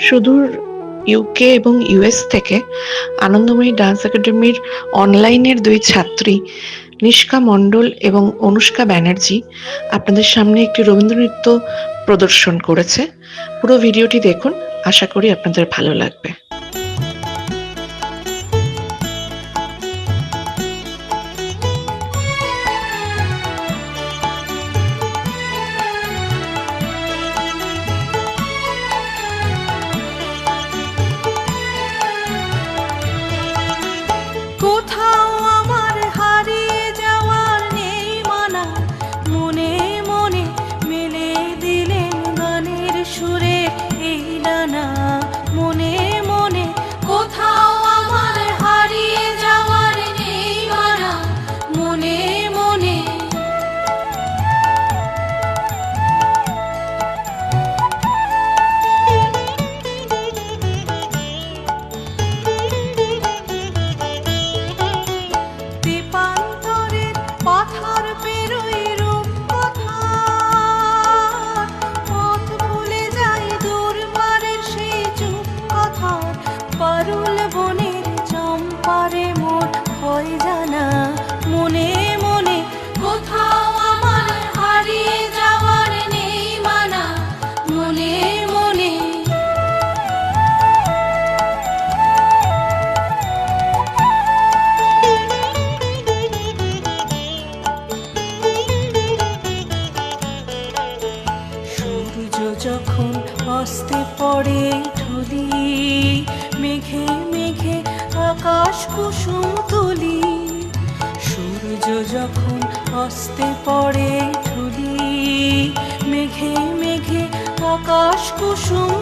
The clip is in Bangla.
সুদূর ইউকে এবং ইউএস থেকে আনন্দময়ী ডান্স একাডেমির অনলাইনের দুই ছাত্রী নিষ্কা মণ্ডল এবং অনুষ্কা ব্যানার্জি আপনাদের সামনে একটি রবীন্দ্রনৃত্য প্রদর্শন করেছে। পুরো ভিডিওটি দেখুন। আশা করি আপনাদের ভালো লাগবে। সুরে এই ডানা মনে মনে অস্তে পড়ে ঢুলি, মেঘে মেঘে আকাশ কুসুম তুলি। সূর্য যখন অস্তে পড়ে ঢুলি, মেঘে মেঘে আকাশ কুসুম